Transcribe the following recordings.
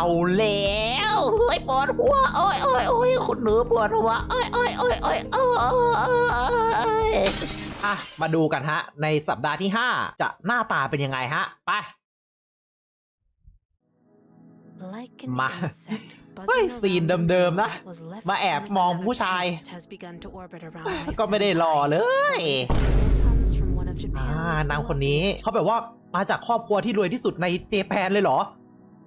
เอาแล้วเฮ้ยปวดหัวโอ้ยโอ้ยโอ้ยคุณหนูปวดหัวโอ้ยโอ้ยโอ้ยโอ้ยโอ้ยโอ้ยอะมาดูกันฮะ ในสัปดาห์ที่ 5 จะหน้าตาเป็นยังไงฮะ ไป มาเฮ้ยซีนเดิมๆนะ มาแอบมองผู้ชาย ก็ไม่ได้รอเลยอ่านางคนนี้เขาแบบว่ามาจากครอบครัวที่รวยที่สุดในเจแปนเลยเหรอ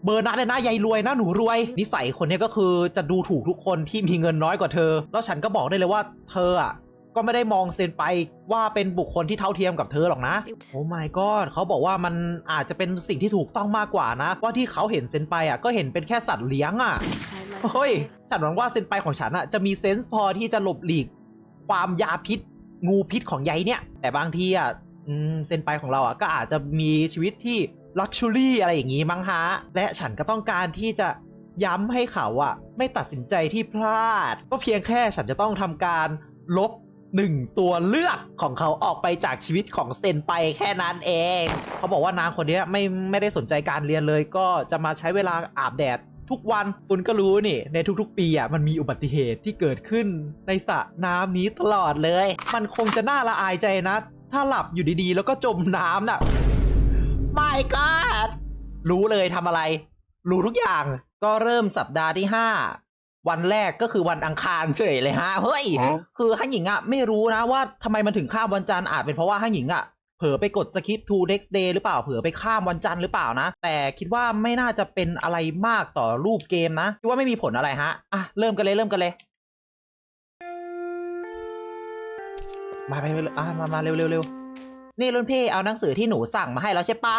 เบอร์นั้นเลยนะยายรวยนะหนูรวย นิสัยคนนี้ก็คือจะดูถูกทุกคนที่มีเงินน้อยกว่าเธอ แล้วฉันก็บอกได้เลยว่าเธออะก็ไม่ได้มองเซนไปว่าเป็นบุคคลที่เท่าเทียมกับเธอหรอกนะ โอ้ my god เขาบอกว่ามันอาจจะเป็นสิ่งที่ถูกต้องมากกว่านะ ว่าที่เขาเห็นเซนไปอะก็เห็นเป็นแค่สัตว์เลี้ยงอะเฮ้ยฉันหวังว่าเซนไปของฉันอะจะมีเซนส์พอที่จะหลบหลีก ความยาพิษ งูพิษของใยเนี่ย แต่บางทีอะอืมเซนไปของเราอะก็อาจจะมีชีวิตที่ ลักชัวรี่อะไรอย่างงี้มั้งฮะ และฉันก็ต้องการที่จะย้ำให้เขาอะไม่ตัดสินใจที่พลาด ก็เพียงแค่ฉันจะต้องทำการลบหนึ่งตัวเลือกของเขาออกไปจากชีวิตของเซนไปแค่นั้นเอง เขาบอกว่านางคนนี้ไม่ไม่ได้สนใจการเรียนเลย ก็จะมาใช้เวลาอาบแดดทุกวันคุณก็รู้นี่ ในทุกๆ ปีอะมันมีอุบัติเหตุที่เกิดขึ้นในสระน้ำนี้ตลอดเลย มันคงจะน่าละอายใจนะ ถ้าหลับอยู่ดีๆ แล้วก็จมน้ำน่ะ ไม่ก็รู้เลยทำอะไร รู้ทุกอย่าง ก็เริ่มสัปดาห์ที่5วันแรกก็คือวันอังคารเฉยเลยฮะ เฮ้ย คือฮั่นหญิงอะไม่รู้นะว่าทำไมมันถึงข้ามวันจันทร์อาจเป็นเพราะว่าฮั่นหญิงอะเผลอไปกดสคริป to next day หรือเปล่าเผลอไปข้ามวันจันทร์หรือเปล่านะ แต่คิดว่าไม่น่าจะเป็นอะไรมากต่อรูปเกมนะคิดว่าไม่มีผลอะไรฮะอะเริ่มกันเลยเริ่มกันเลย มาไปเลยอะมามาเร็วเร็วเร็ว นี่รุ่นพี่เอาหนังสือที่หนูสั่งมาให้แล้วใช่ปะ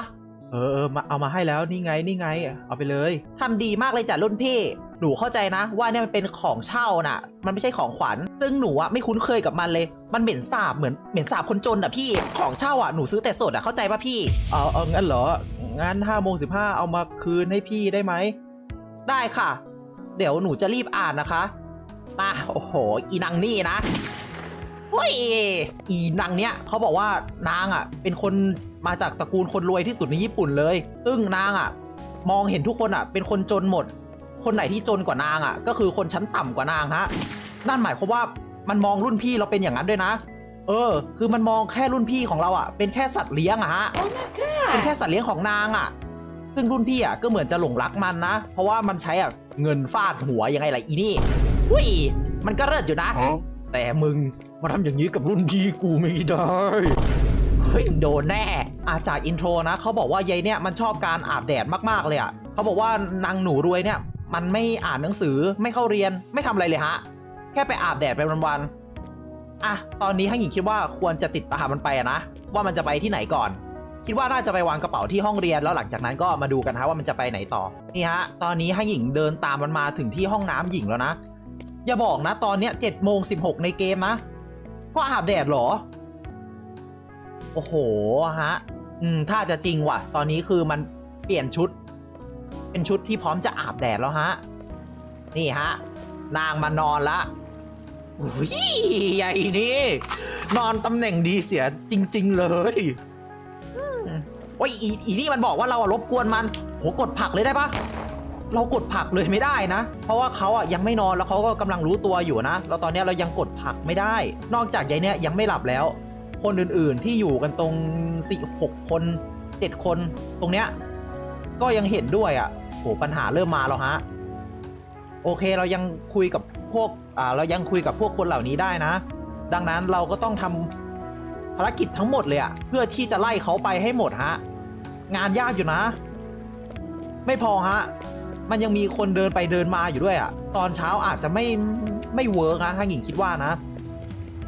เออเออมาเอามาให้แล้วนี่ไงนี่ไง เอาไปเลยทำดีมากเลยจ้ะรุ่นพี่ หนูเข้าใจนะ ว่าเนี่ยมันเป็นของเช่าน่ะ มันไม่ใช่ของขวัญ ซึ่งหนูอะไม่คุ้นเคยกับมันเลย มันเหม็นสาบเหมือนเหม็นสาบคนจนอะพี่ ของเช่าอะหนูซื้อแต่สดอะเข้าใจป่ะพี่ เอาเอางั้นเหรอ งั้นห้าโมงสิบห้าเอามาคืนให้พี่ได้ไหม ได้ค่ะ เดี๋ยวหนูจะรีบอ่านนะคะมาโอ้โห อีนางนี่นะ เฮ้ยอีนางเนี้ยเขาบอกว่านางอะ เป็นคนมาจากตระกูลคนรวยที่สุดในญี่ปุ่นเลย ซึ่งนางอะ มองเห็นทุกคนอะ เป็นคนจนหมด คนไหนที่จนกว่านางอะ ก็คือคนชั้นต่ำกว่านางฮะนั่นหมายความว่ามันมองรุ่นพี่เราเป็นอย่างนั้นด้วยนะ เออ คือมันมองแค่รุ่นพี่ของเราอะ เป็นแค่สัตว์เลี้ยงอะฮะเป็นแค่สัตว์เลี้ยงของนางอะ ซึ่งรุ่นพี่อะก็เหมือนจะหลงรักมันนะ เพราะว่ามันใช้อะเงินฟาดหัวยังไงล่ะอีนี่อุ้ยมันก็เลิศอยู่นะ แต่มึง มาทำอย่างนี้กับรุ่นพี่กูไม่ได้เฮ้ยโดนแน่อาจากอินโทรนะเขาบอกว่ายายเนี่ยมันชอบการอาบแดดมากๆเลยอะ่ะเขาบอกว่านางหนูรวยเนี่ย มันไม่อ่านหนังสือไม่เข้าเรียนไม่ทำอะไรเลยฮะ แค่ไปอาบแดดไปวันๆอะตอนนี้ให้หญิงคิดว่าควรจะติดตามมันไปนะว่ามันจะไปที่ไหนก่อน คิดว่าน่าจะไปวางกระเป๋าที่ห้องเรียนแล้วหลังจากนั้นก็มาดูกันฮะว่ามันจะไปไหนต่อนี่ฮะ ตอนนี้ให้หญิงเดินตามมันมาถึงที่ห้องน้ำหญิงแล้วนะอย่าบอกนะตอนเนี้ยเจ็ดโมงสิบหกในเกมนะ ก็อาบแดดเหรอ โอ้โหฮะ อืม ถ้าจะจริงว่ะ ตอนนี้คือมันเปลี่ยนชุด เป็นชุดที่พร้อมจะอาบแดดแล้วฮะ นี่ฮะ นางมานอนละอุ้ยใหญ่นี่ นอนตำแหน่งดีเสียจริง ๆ เลยโอ้ยอีอีนี่มันบอกว่าเราอะรบกวนมันโหกดผักเลยได้ปะ เรากดผักเลยไม่ได้นะ เพราะว่าเขาอะยังไม่นอนแล้วเขาก็กำลังรู้ตัวอยู่นะแล้วตอนนี้เรายังกดผักไม่ได้ นอกจากยายเนี่ยยังไม่หลับแล้ว คนอื่นๆที่อยู่กันตรงสี่หกคนเจ็ดคนตรงเนี้ยก็ยังเห็นด้วยอะโหปัญหาเริ่มมาแล้วฮะโอเคเรายังคุยกับพวกอ่าเรายังคุยกับพวกคนเหล่านี้ได้นะ ดังนั้นเราก็ต้องทำภารกิจทั้งหมดเลยอะเพื่อที่จะไล่เขาไปให้หมดฮะ งานยากอยู่นะ ไม่พอฮะ มันยังมีคนเดินไปเดินมาอยู่ด้วยอะตอนเช้าอาจจะไม่ไม่เวิร์กนะถ้าหญิงคิดว่านะ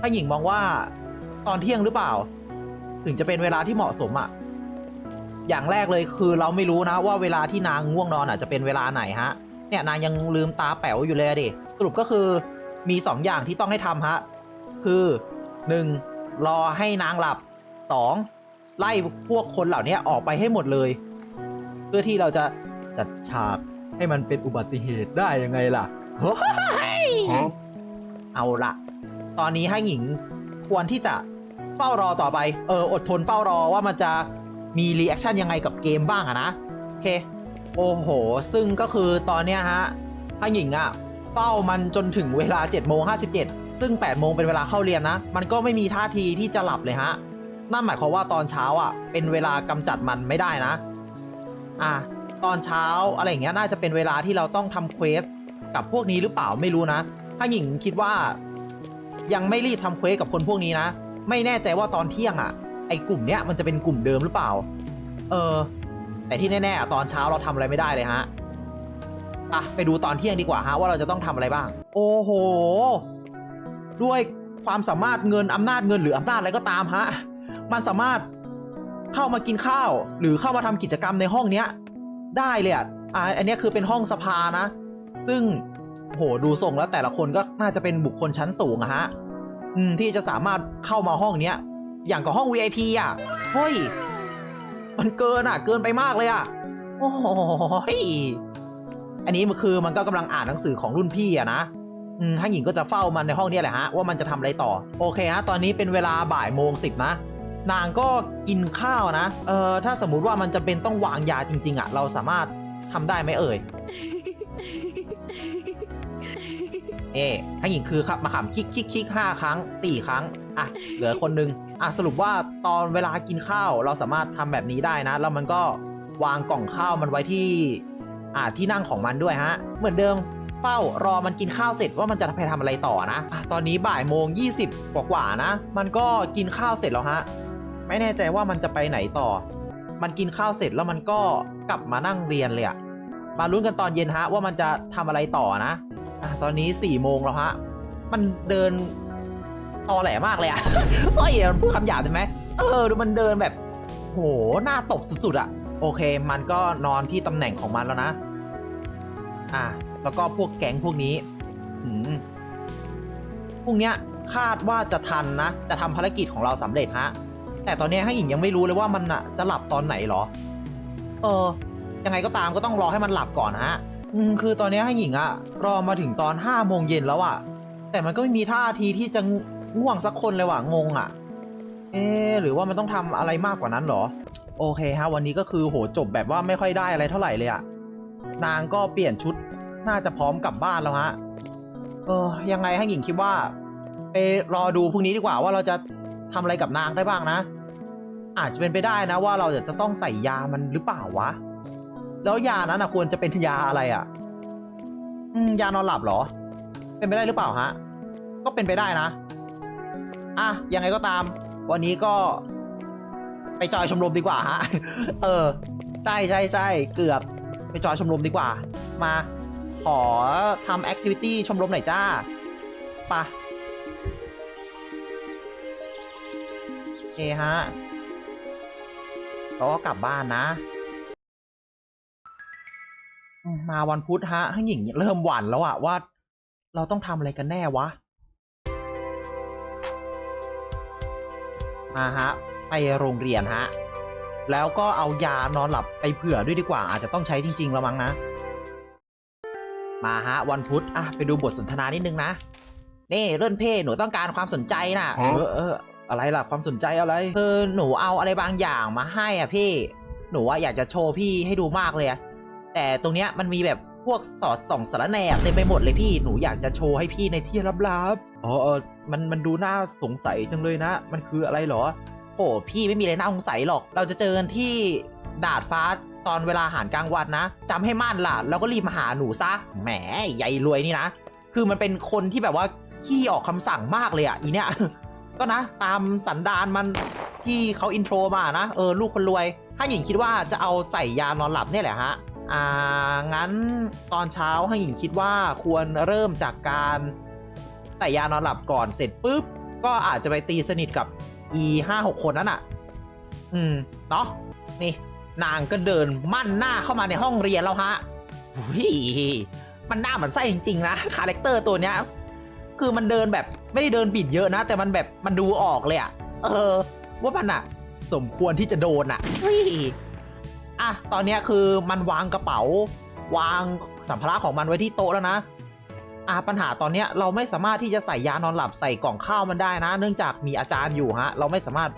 ถ้าหญิงมองว่าตอนเที่ยงหรือเปล่า ถึงจะเป็นเวลาที่เหมาะสมอะอย่างแรกเลยคือเราไม่รู้นะว่าเวลาที่นางง่วงนอนอาจจะเป็นเวลาไหนฮะ เนี่ยนางยังลืมตาแป๋วอยู่เลยอะดิสรุปก็คือมีสองอย่างที่ต้องให้ทำฮะ คือหนึ่งรอให้นางหลับสองไล่พวกคนเหล่านี้ออกไปให้หมดเลย เพื่อที่เราจะจัดฉาก ให้มันเป็นอุบัติเหตุได้ยังไงล่ะเฮ้ยเอาละตอนนี้ให้หญิงควรที่จะเฝ้ารอต่อไป เออ อดทนเฝ้ารอว่ามันจะมีรีแอคชั่นยังไงกับเกมบ้างอะนะ โอเค โอ้โห ซึ่งก็คือตอนเนี้ยฮะถ้าหญิงอะเฝ้ามันจนถึงเวลา7โมง57ซึ่ง8โมงเป็นเวลาเข้าเรียนนะ มันก็ไม่มีท่าทีที่จะหลับเลยฮะ นั่นหมายความว่าตอนเช้าอะเป็นเวลากำจัดมันไม่ได้นะ อะ ตอนเช้าอะไรอย่างเงี้ยน่าจะเป็นเวลาที่เราต้องทำเควสกับพวกนี้หรือเปล่าไม่รู้นะ ถ้าหญิงคิดว่ายังไม่รีบทำเควสกับคนพวกนี้นะ ไม่แน่ใจว่าตอนเที่ยงอะ ไอ้กลุ่มเนี้ยมันจะเป็นกลุ่มเดิมหรือเปล่า เออ แต่ที่แน่ๆอะตอนเช้าเราทำอะไรไม่ได้เลยฮะอะไปดูตอนเที่ยงดีกว่าฮะว่าเราจะต้องทำอะไรบ้าง โอ้โห ด้วยความสามารถเงินอำนาจเงินหรืออำนาจอะไรก็ตามฮะ มันสามารถเข้ามากินข้าว หรือเข้ามาทำกิจกรรมในห้องเนี้ย ได้เลยอะอ่าอันนี้คือเป็นห้องสภานะ ซึ่งโหดูทรงแล้วแต่ละคนก็น่าจะเป็นบุคคลชั้นสูงอะฮะอืมที่จะสามารถเข้ามาห้องเนี้ย อย่างกับห้อง VIP อะเฮ้ยมันเกินอะ เกินไปมากเลยอะโอ้โหยอันนี้มันคือมันก็กำลังอ่านหนังสือของรุ่นพี่อะนะอืมท่านหญิงก็จะเฝ้ามันในห้องนี้แหละฮะว่ามันจะทำอะไรต่อ โอเคฮะ ตอนนี้เป็นเวลาบ่ายโมงสิบนะ นางก็กินข้าวนะ เออถ้าสมมุติว่ามันจะเป็นต้องวางยาจริง ๆอะเราสามารถทำได้ไหมเอ่ยเอ๊ะท่านหญิงคือครับมาขำคิกคิกคิกห้าครั้งสี่ครั้ง อะ เหลือคนหนึง อะ สรุปว่าตอนเวลากินข้าวเราสามารถทำแบบนี้ได้นะ แล้วมันก็วางกล่องข้าวมันไว้ที่ อ่าที่นั่งของมันด้วยฮะ เหมือนเดิมเฝ้ารอมันกินข้าวเสร็จว่ามันจะไปทำอะไรต่อนะอะตอนนี้บ่ายโมงยี่สิบกว่าๆนะ มันก็กินข้าวเสร็จแล้วฮะ ไม่แน่ใจว่ามันจะไปไหนต่อ มันกินข้าวเสร็จแล้วมันก็กลับมานั่งเรียนเลยอะมาลุ้นกันตอนเย็นฮะว่ามันจะทำอะไรต่อนะอะตอนนี้สี่โมงแล้วฮะ มันเดินตอแหลมากเลยอะเฮ้ยมันพูดคำหยาบได้ไหมเออดูมันเดินแบบ โหหน้าตกสุดๆอะโอเค มันก็นอนที่ตำแหน่งของมันแล้วนะ อะ แล้วก็พวกแก๊งพวกนี้หืมพวกเนี้ยคาดว่าจะทันนะ จะทำภารกิจของเราสำเร็จฮะ แต่ตอนนี้ให้หญิงยังไม่รู้เลยว่ามันอะจะหลับตอนไหนเหรอ เออ ยังไงก็ตามก็ต้องรอให้มันหลับก่อนฮะ อืมคือตอนนี้ให้หญิงอะรอมาถึงตอนห้าโมงเย็นแล้วอะแต่มันก็ไม่มีท่าทีที่จะง่วงสักคนเลยว่ะงงอะเอ๊ะหรือว่ามันต้องทำอะไรมากกว่านั้นเหรอ โอเคฮะ วันนี้ก็คือโหจบแบบว่าไม่ค่อยได้อะไรเท่าไหร่เลยอะนางก็เปลี่ยนชุดน่าจะพร้อมกลับบ้านแล้วฮะ เออ ยังไงให้หญิงคิดว่า ไปรอดูพรุ่งนี้ดีกว่าว่าเราจะ ทำอะไรกับนางได้บ้างนะ อาจจะเป็นไปได้นะว่าเราจะต้องใส่ยามันหรือเปล่าวะ แล้วยานั้นนะควรจะเป็นยาอะไรอะ่ะยานอนหลับเหรอ เป็นไปได้หรือเปล่าฮะ ก็เป็นไปได้นะ อะ ยังไงก็ตาม วันนี้ก็ ไปจอยชมรมดีกว่าฮะ เออ ใช่ใช่ใช่เกือบ ไปจอยชมรมดีกว่า มา ขอทำแอคทิวิตี้ชมรมหน่อยจ้าไปะ เอฮะเราก็กลับบ้านนะอืมมาวันพุธฮะให้หญิงเริ่มหวั่นแล้วอะว่า เราต้องทำอะไรกันแน่วะ มาฮะ ไปโรงเรียนฮะ แล้วก็เอายานอนหลับไปเผื่อด้วยดีกว่า อาจจะต้องใช้จริง ๆ แล้วมั้งนะ มาฮะ วันพุธอะไปดูบทสนทนานิดนึงนะ นี่เรื่อนเพ่หนูต้องการความสนใจนะเออเออ อะไรล่ะความสนใจอะไรคือหนูเอาอะไรบางอย่างมาให้อะพี่ หนูว่าอยากจะโชว์พี่ให้ดูมากเลยอะแต่ตรงเนี้ยมันมีแบบพวกสอดส่องสารแหนเต็มไปหมดเลยพี่หนูอยากจะโชว์ให้พี่ในที่ลับๆอ๋อเออมันมันดูน่าสงสัยจังเลยนะ มันคืออะไรหรอโอ้พี่ไม่มีอะไรน่าสงสัยหรอก เราจะเจอกันที่ดาดฟ้าตอนเวลาอาหารกลางวันนะจำให้มั่นล่ะ แล้วก็รีบมาหาหนูซะแหมใหญ่รวยนี่นะ คือมันเป็นคนที่แบบว่าขี้ออกคำสั่งมากเลยอะอีเนี้ย ก็นะ ตามสันดานมันที่เขาอินโทรมานะ เออ ลูกคนรวยถ้าหญิงคิดว่าจะเอาใส่ยานอนหลับเนี่ยแหละฮะ อ่า งั้นตอนเช้าให้หญิงคิดว่าควรเริ่มจากการใส่ยานอนหลับก่อนเสร็จปุ๊บ ก็อาจจะไปตีสนิทกับ e ห้าหกคนนั้นอะ อืม เนาะนี่ นางก็เดินมั่นหน้าเข้ามาในห้องเรียนแล้วฮะหุยมันหน้าเหมือนไส้จริงๆนะ คาแรคเตอร์ตัวเนี้ย คือมันเดินแบบไม่ได้เดินบิดเยอะนะ แต่มันแบบมันดูออกเลยอะเออ ว่ามันอะสมควรที่จะโดนอะเฮ้ยอะตอนเนี้ยคือมันวางกระเป๋า วางสัมภาระของมันไว้ที่โต๊ะแล้วนะอะปัญหาตอนเนี้ยเราไม่สามารถที่จะใส่ยานอนหลับใส่กล่องข้าวมันได้นะ เนื่องจากมีอาจารย์อยู่ฮะ เราไม่สามารถ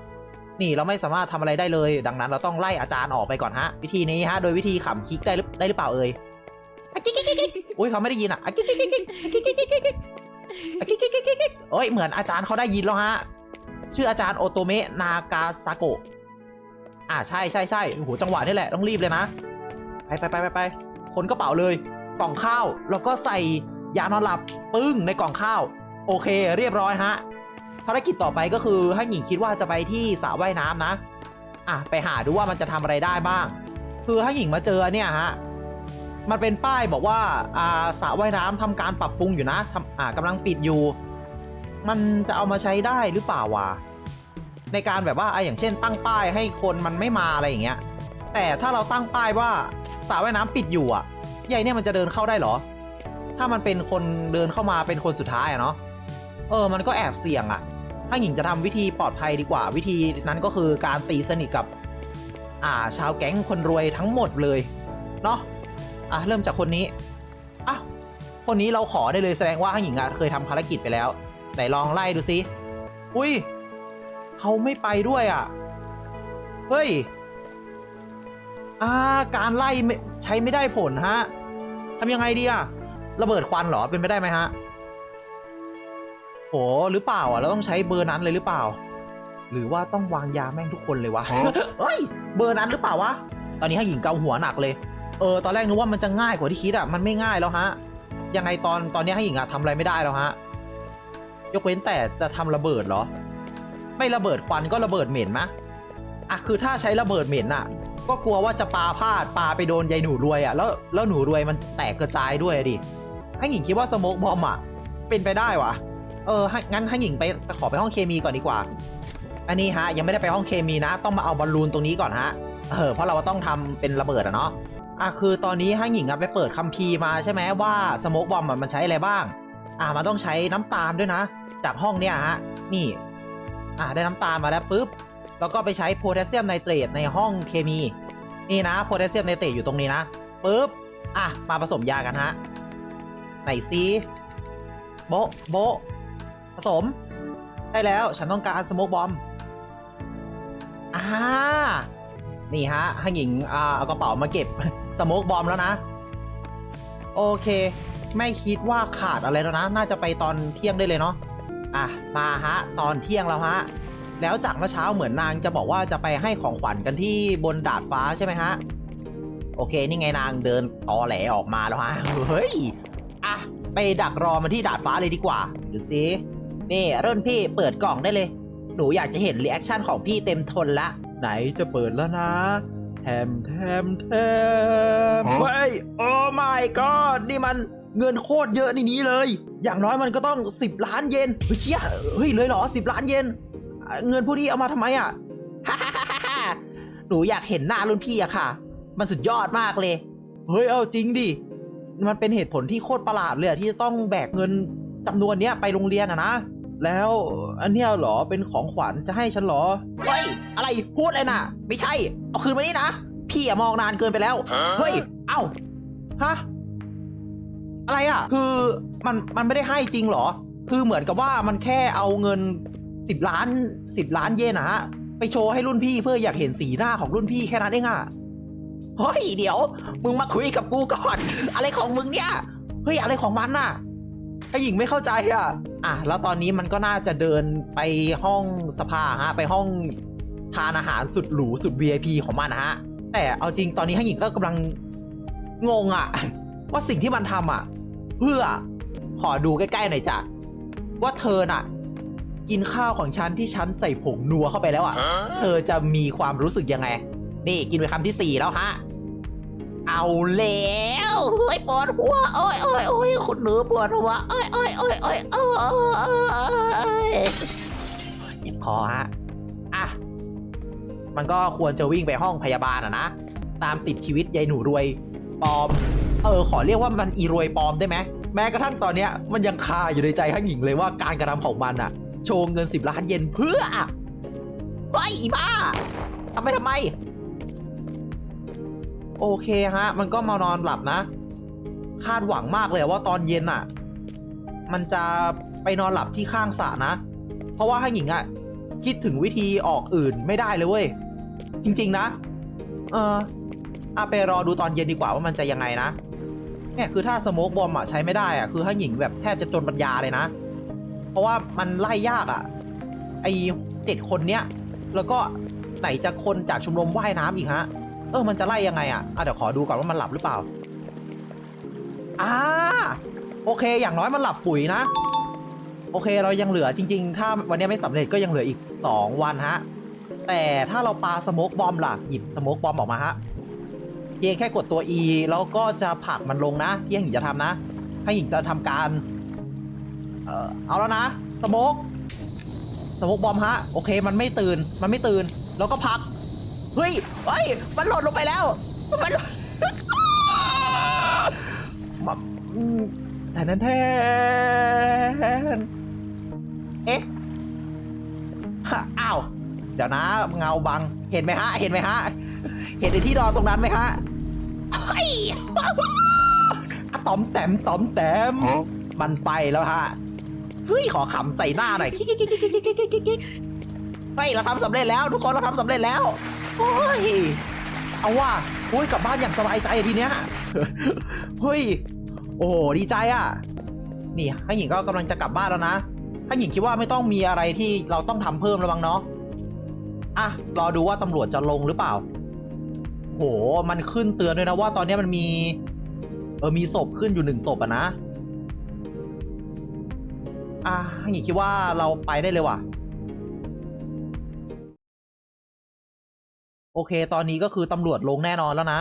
นี่เราไม่สามารถทำอะไรได้เลย ดังนั้นเราต้องไล่อาจารย์ออกไปก่อนฮะ วิธีนี้ฮะ โดยวิธีขำคลิกได้หรือได้หรือเปล่าเอ่ยอะกิ๊กกิ๊กกิ๊กกิ๊กอุ้ยเขาไม่ได้ยินอะอะ กิ๊กกิ๊กกิ๊กกิ๊กโอ้ยเหมือนอาจารย์เขาได้ยินแล้วฮะ ชื่ออาจารย์โอโตเมะนากาซาโกะอ่าใช่ใช่ใช่โอ้โหจังหวะนี่แหละต้องรีบเลยนะ ไปไปไปไปไปขนกระเป๋าเลยกล่องข้าว แล้วก็ใส่ยานอนหลับปึ้งในกล่องข้าว โอเค เรียบร้อยฮะภารกิจต่อไปก็คือให้หญิงคิดว่าจะไปที่สระว่ายน้ำนะ อะไปหาดูว่ามันจะทำอะไรได้บ้าง คือให้หญิงมาเจอเนี่ยฮะ มันเป็นป้ายบอกว่าอ่าสระว่ายน้ำทำการปรับปรุงอยู่นะทำอ่ากำลังปิดอยู่ มันจะเอามาใช้ได้หรือเปล่าวะในการแบบว่าไอะอย่างเช่น ตั้งป้ายให้คนมันไม่มาอะไรอย่างเงี้ย แต่ถ้าเราตั้งป้ายว่าสระว่ายน้ำปิดอยู่อะใหญ่เนี่ยมันจะเดินเข้าได้เหรอ ถ้ามันเป็นคนเดินเข้ามาเป็นคนสุดท้ายอะเนาะเออ มันก็แอบเสี่ยงอะถ้าหญิงจะทำวิธีปลอดภัยดีกว่า วิธีนั้นก็คือการตีสนิทกับ อ่า ชาวแก๊งคนรวยทั้งหมดเลย เนาะ อะเริ่มจากคนนี้อะคนนี้เราขอได้เลยแสดงว่าให้หญิงอะเคยทำภารกิจไปแล้ว ไหนลองไล่ดูซิ อุ้ยเขาไม่ไปด้วยอะเฮ้ย อ่า การไล่ไม่ใช้ไม่ได้ผลฮะทำยังไงดีอะระเบิดควันเหรอ เป็นไปได้ไหมฮะ โห หรือเปล่าอะ เราต้องใช้เบอร์นั้นเลยหรือเปล่า หรือว่าต้องวางยาแม่งทุกคนเลยวะ เฮ้ย เบอร์นั้นหรือเปล่าวะ ตอนนี้ให้หญิงเกาหัวหนักเลย เออตอนแรกนึกว่ามันจะง่ายกว่าที่คิดอะมันไม่ง่ายแล้วฮะ ยังไงตอนตอนนี้ให้หญิงอะทำอะไรไม่ได้แล้วฮะ ยกเว้นแต่จะทำระเบิดเหรอ ไม่ระเบิดควันก็ระเบิดเหม็นมะอะคือถ้าใช้ระเบิดเหม็นอะ ก็กลัวว่าจะปาพลาดปาไปโดนยายหนูรวยอะแล้วแล้วหนูรวยมันแตกกระจายด้วยอะดิให้หญิงคิดว่าสโมกบอมอะเป็นไปได้วะเออให้งั้นให้หญิงไปขอไปห้องเคมีก่อนดีกว่า อันนี้ฮะยังไม่ได้ไปห้องเคมีนะ ต้องมาเอาบอลลูนตรงนี้ก่อนฮะเออเพราะเราต้องทำเป็นระเบิดอะเนาะ อะคือตอนนี้ให้หญิงอะไปเปิดคัมภีร์มาใช่ไหมว่าสโมกบอมอะมันใช้อะไรบ้าง อะมันต้องใช้น้ำตาลด้วยนะ จากห้องเนี้ยฮะนี่ อะได้น้ำตาลมาแล้วปุ๊บแล้วก็ไปใช้โพแทสเซียมไนเตรตในห้องเคมี นี่นะโพแทสเซียมไนเตรตอยู่ตรงนี้นะปุ๊บอะมาผสมยากันฮะไหนซีโบะโบะผสม ได้แล้วฉันต้องการสโมกบอมอ่านี่ฮะให้หญิงอ่าเอากระเป๋ามาเก็บ สโมกบอมแล้วนะ โอเค ไม่คิดว่าขาดอะไรแล้วนะ น่าจะไปตอนเที่ยงได้เลยเนาะอะมาฮะ ตอนเที่ยงแล้วฮะ แล้วจากเมื่อเช้าเหมือนนางจะบอกว่าจะไปให้ของขวัญกันที่บนดาดฟ้าใช่ไหมฮะ โอเค นี่ไงนางเดินตอแหลออกมาแล้วฮะ เฮ้ย อะ ไปดักรอมันที่ดาดฟ้าเลยดีกว่า ดูสิ นี่รุ่นพี่เปิดกล่องได้เลย หนูอยากจะเห็นรีแอคชั่นของพี่เต็มทนละ ไหนจะเปิดแล้วนะ แถมแถมแถมเฮ้ยโอ้ my god นี่มันเงินโคตรเยอะในนี้เลย อย่างน้อยมันก็ต้อง 10 ล้านเยนเฮ้ยเชี่ยเฮ้ยเลยเหรอ 10 ล้านเยนอะเงินพวกนี้เอามาทำไมอะหนูอยากเห็นหน้ารุ่นพี่อะค่ะ มันสุดยอดมากเลย เฮ้ยเอาจริงดิ มันเป็นเหตุผลที่โคตรประหลาดเลยอะที่จะต้องแบกเงินจำนวนเนี้ยไปโรงเรียนอะนะ แล้วอันเนี้ยเหรอเป็นของขวัญจะให้ฉันเหรอเฮ้ยอะไร พูดเลยนะไม่ใช่ เอาคืนมานี่นะ พี่อะมองนานเกินไปแล้ว เฮ้ย เอ้า ฮะ อะไรอะคือมันมันไม่ได้ให้จริงเหรอ คือเหมือนกับว่ามันแค่เอาเงินสิบล้านสิบล้านเยนนะฮะ ไปโชว์ให้รุ่นพี่เพื่ออยากเห็นสีหน้าของรุ่นพี่แค่นั้นเองอะเฮ้ยเดี๋ยว มึงมาคุยกับกูก่อน อะไรของมึงเนี่ย เฮ้ยอะไรของมันน่ะไอหญิงไม่เข้าใจอะ อะ แล้วตอนนี้มันก็น่าจะเดินไปห้องสภาฮะ ไปห้อง ทานอาหารสุดหรูสุด VIP ของมันนะฮะ แต่เอาจริงตอนนี้ให้หญิงก็กำลังงงอะว่าสิ่งที่มันทำอะเพื่อขอดูใกล้ๆหน่อยจ้ะว่าเธอน่ะ กินข้าวของฉันที่ฉันใส่ผงนัวเข้าไปแล้วอะเธอจะมีความรู้สึกยังไง นี่กินไปคำที่สี่แล้วฮะเอาแล้วเฮ้ยปวดหัวโอ้ยโอ้ยโอ้ยคุณหนูปวดหัวโอ้ยโอ้ยโอ้ยโอ้ยโอ้ยโอ้ยโอ้ยเจ็บคอฮะอะ มันก็ควรจะวิ่งไปห้องพยาบาลอะนะ ตามติดชีวิตยายหนูรวยปลอม เออ ขอเรียกว่ามันอีรวยปลอมได้ไหม แม้กระทั่งตอนเนี้ยมันยังคาอยู่ในใจข้างหญิงเลยว่าการกระทำของมันอะโชว์เงินสิบล้านเยนเพื่อเฮ้ยอีบ้าทำไปทำไม โอเคฮะ มันก็มานอนหลับนะ คาดหวังมากเลยว่าตอนเย็นอะมันจะไปนอนหลับที่ข้างสระนะ เพราะว่าให้หญิงอะคิดถึงวิธีออกอื่นไม่ได้เลยเว้ย จริง ๆ นะ เอออาไปรอดูตอนเย็นดีกว่าว่ามันจะยังไงนะเนี่ยคือถ้าสโมกบอมอะใช้ไม่ได้อะคือถ้าหญิงแบบแทบจะจนปัญญาเลยนะ เพราะว่ามันไล่ยากอะไอเจ็ดคนเนี้ยแล้วก็ไหนจะคนจากชมรมว่ายน้ำอีกฮะ เออมันจะไล่ยังไงอะอะเดี๋ยวขอดูก่อนว่ามันหลับหรือเปล่าอ่าโอเค อย่างน้อยมันหลับปุ๋ยนะ โอเคเรายังเหลือจริง ๆ ถ้าวันนี้ไม่สำเร็จก็ยังเหลืออีก 2 วันฮะ แต่ถ้าเราปาสโมกบอมล่ะ หยิบสโมกบอมออกมาฮะเพียงแค่กดตัว E แล้วก็จะผลักมันลงนะ ที่ให้หญิงจะทำนะ ให้หญิงจะทำการ เออเอาแล้วนะสโมกสโมกบอมฮะ โอเค มันไม่ตื่น มันไม่ตื่น แล้วก็พัก เฮ้ย เฮ้ย มันหล่นลงไปแล้ว มันหล่นแต่นั้นแทน เอ๊ะอ้าว เดี๋ยวนะเงาบัง เห็นไหมฮะ เห็นไหมฮะ เห็นในที่รอตรงนั้นไหมฮะไอ้อะตอมแตมตอมแตม มันไปแล้วฮะ เฮ้ยขอขำใส่หน้าหน่อยไปเราทำสำเร็จแล้ว ทุกคนเราทำสำเร็จแล้วโอ้ยเอาว่าโอ้ยกลับบ้านอย่างสบายใจทีเนี้ยเฮ้ยโอ้ดีใจอะ นี่ให้หญิงก็กำลังจะกลับบ้านแล้วนะให้หญิงคิดว่าไม่ต้องมีอะไรที่เราต้องทำเพิ่มแล้วบ้างเนาะ อะรอดูว่าตำรวจจะลงหรือเปล่า โห มันขึ้นเตือนด้วยนะว่าตอนนี้มันมี เออมีศพขึ้นอยู่หนึ่งศพอะนะ อะให้หญิงคิดว่าเราไปได้เลยว่ะ โอเค ตอนนี้ก็คือตำรวจลงแน่นอนแล้วนะ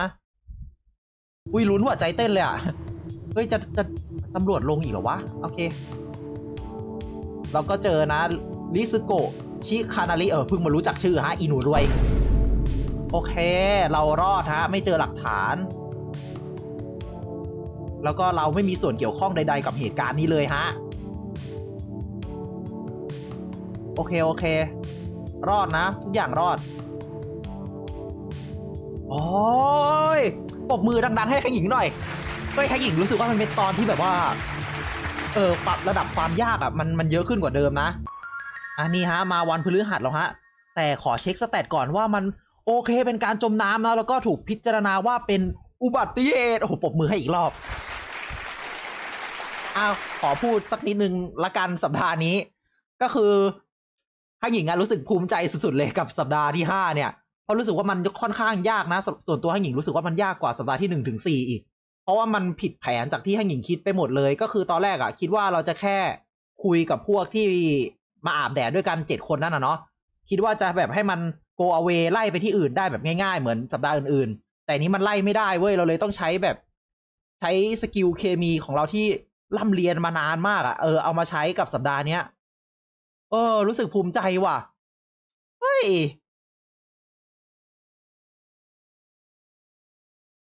อุ้ยลุ้นหัวใจเต้นเลยอะเฮ้ยจะจะตำรวจลงอีกเหรอวะ โอเค เราก็เจอนะลิซึโกะ ชิคานาริเออเพิ่งมารู้จักชื่อฮะอีหนูรวย โอเค เรารอดฮะ ไม่เจอหลักฐาน แล้วก็เราไม่มีส่วนเกี่ยวข้องใด ๆ กับเหตุการณ์นี้เลยฮะ โอเค โอเค รอดนะ ทุกอย่างรอด โอ้ยปบมือดัง ๆ ให้ขยิงหน่อยเฮ้ยขยิงรู้สึกว่ามันเป็นตอนที่แบบว่า เออปรับระดับความยากอะ่ะมันมันเยอะขึ้นกว่าเดิมนะ อันนี้ฮะมาวันพฤหัสแล้วฮะ แต่ขอเช็คสแตทก่อนว่ามันโอเคเป็นการจมน้ำนะแล้วก็ถูกพิจารณาว่าเป็นอุบัติเหตุโอ้โหปรบมือให้อีกรอบอ้าวขอพูดสักนิดนึงละกันสัปดาห์นี้ ก็คือให้หญิงอะรู้สึกภูมิใจสุดๆเลยกับสัปดาห์ที่ห้าเนี่ยเพราะรู้สึกว่ามันค่อนข้างยากนะสส่วนตัวให้หญิงรู้สึกว่ามันยากกว่าสัปดาห์ที่หนึ่งถึงสี่อีก เพราะว่ามันผิดแผนจากที่ให้หญิงคิดไปหมดเลย ก็คือตอนแรกอะคิดว่าเราจะแค่คุยกับพวกที่ มาอาบแดดด้วยกันเจ็ดคนนั่นนะเนาะคิดว่าจะแบบให้มัน go away ไล่ไปที่อื่นได้แบบง่ายๆ เหมือนสัปดาห์อื่นๆ แต่นี้มันไล่ไม่ได้เว้ย เราเลยต้องใช้แบบ ใช้สกิลเคมีของเราที่ร่ำเรียนมานานมากอะเออเอามาใช้กับสัปดาห์เนี้ยเออ รู้สึกภูมิใจว่ะ เฮ้ย